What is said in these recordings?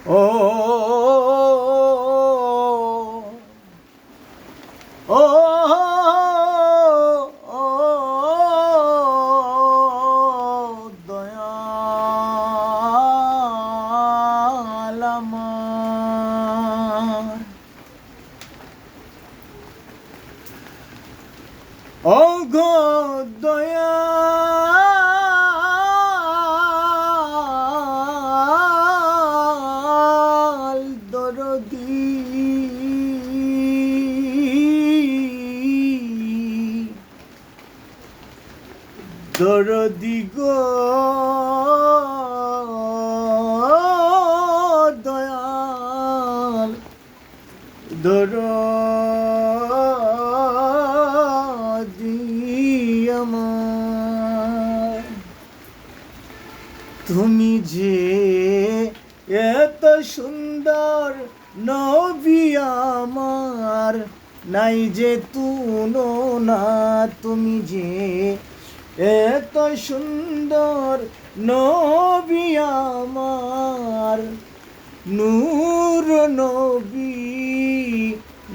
ও ও ও দয়াল দরদি। গো। দয়াল। আমার। তুমি যে এত সুন্দর নবী আমার, নাই যে তুনো না তুমি যে। এত সুন্দর নবী আমার, নূর নবী,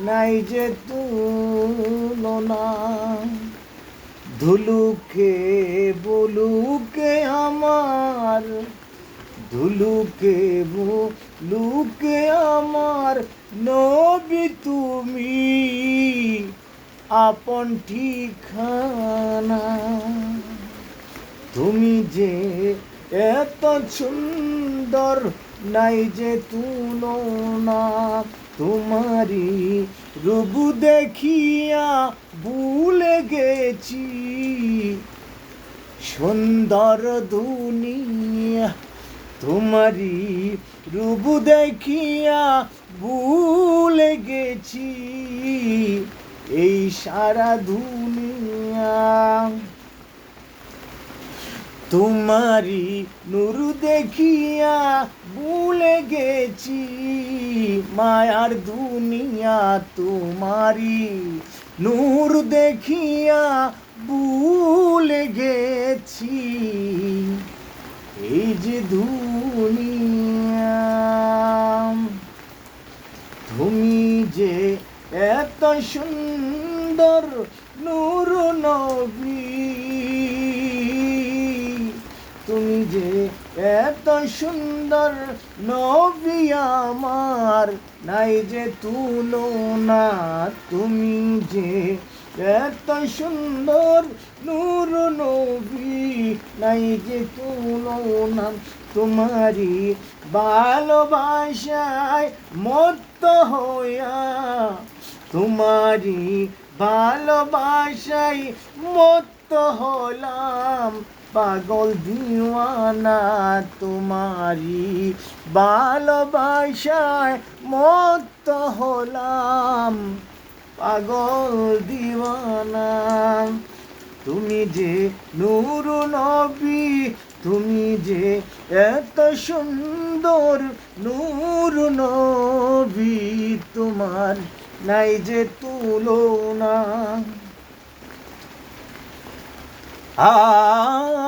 নাই যে তুলনা ধুলুকে বলুকে আমার, ধুলুকে বলুকে আমার নবী তুমি, আপন ঠিকানা। তুমি যে এত সুন্দর, নাই যে তুলনা তোমারি রূপ দেখিয়া ভুলে গেছি। সুন্দর দুনিয়া তোমারি রূপ দেখিয়া ভুলে গেছি, এই সারা দুনিয়া। তোমারি নূর দেখিয়া ভুলে গেছি, মায়ার দুনিয়া তোমারি নূর দেখিয়া ভুলে গেছি, এই যে দুনিয়া। তুমি যে এত সুন্দর নূর নবী, তুমি যে এত সুন্দর নবী আমার, নাই যে তুলনা, তুমি যে এত সুন্দর নূর নবী, নাই যে তুলনা তোমারি ভালোবাসায় মত্ত হইয়া তোমারি ভালোবাসায় মত্ত হলাম। পাগল দিওয়ানা তোমারি ভালোবাসায় মত্ত হলাম। পাগল দিওয়ানা। তুমি যে নূর নবী, তুমি যে এত সুন্দর নূর নবী, তোমার নাই যে তুলনা। আয়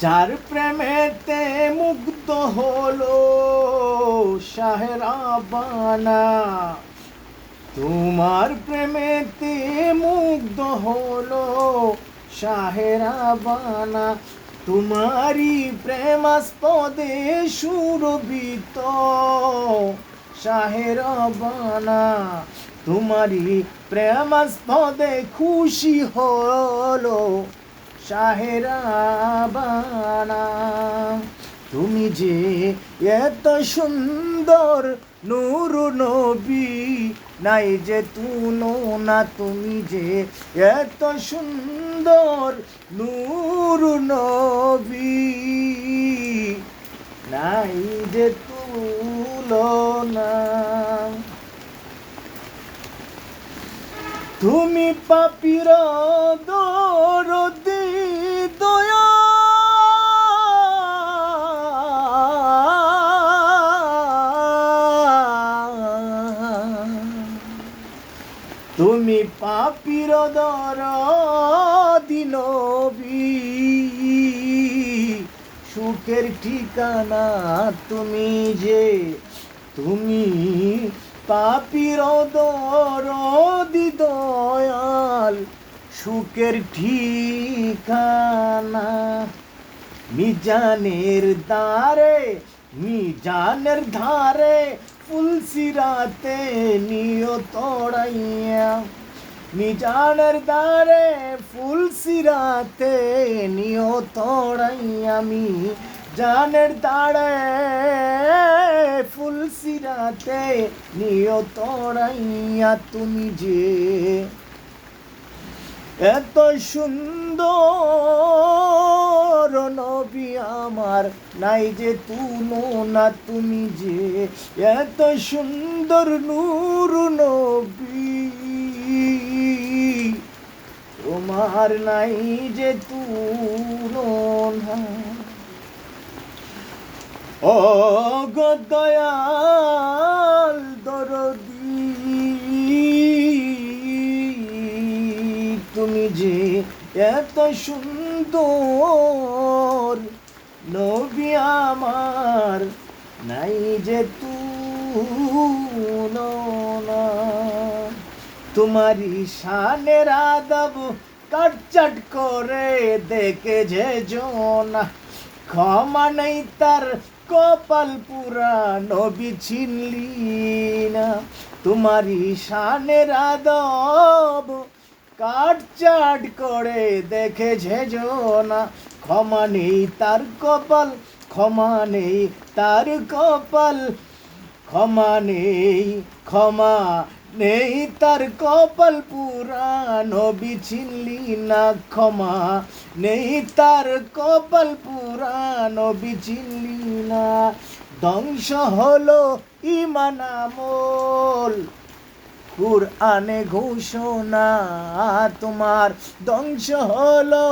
যার প্রেমেতে মুগ্ধ হলো শাহরা বানা তোমার প্রেমেতে মুগ্ধ হলো শাহেরা বানা তোমারি প্রেমাস্পদে সুরবিত শাহেরা বানা তোমারি প্রেমাস্পদে খুশি হলো শাহেরা বানা। তুমি যে এত সুন্দর নূর নবী, নাই যে তুলো না, তুমি যে এত সুন্দর নূর নবী, নাই যে তুলো না তুমি পাপির তুমি পাপির দর দিনবি সুখের ঠিকানা তুমি যে, তুমি পাপির দর দয়াল। সুখের ঠিকানা মিজানের দ্বারে, মিজানের ধারে ফুলসিরাতে নিয় তোড়াইয়া। মিজানের দ্বারে ফুলসিরাতে নিয় তোড়াইয়া। মি জানের দাঁড়ে ফুলসিরাতে নিয় তোড়াইয়া তুমি যে এত সুন্দর নবী আমার। নাই যে তুলো না তুমি যে। এত সুন্দর নূর নবী। তোমার নাই যে তুলো না। ও গো দয়াল দরদি তুমি যে এত সুন্দর, নবী আমার নাই যে তুলনা। তোমারি শানের আদব কাটচাট করে দেখে যে জোনা। ক্ষমা নেই তার কপাল পুরা, নবী ছিনলি না। তোমারি শানের আদব কাটচাট করে দেখেছে না। ক্ষমা নেই তার কপাল, ক্ষমা নেই তার কপাল। ক্ষমা নেই ক্ষমা নেই তার কপাল, পুরানো বিছিনলি না। ক্ষমা নেই তার কপাল, পুরানো বিছিনলি না। ধ্বংস হলো ইমান আমল। কুরআনে ঘোষণা, তোমার ধ্বংস হলো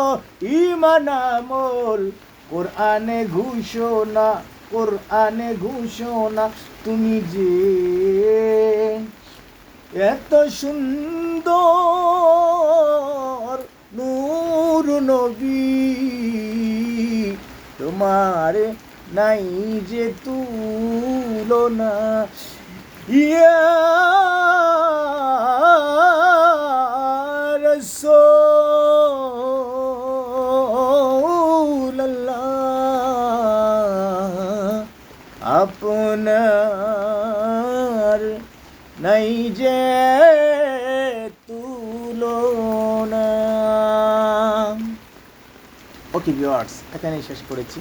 ইমান আমল। কোরআনে ঘোষণা কোরআনে ঘোষণা, তুমি যে এত সুন্দর নূর নবী, তোমার নাই যে তুলনা। ইয়া আপনার নাই যে তুলনা। ওকে ভিওয়ার্স এখানেই শেষ করেছি।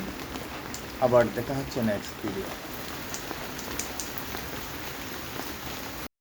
আবার দেখা হচ্ছে নেক্সট ভিডিও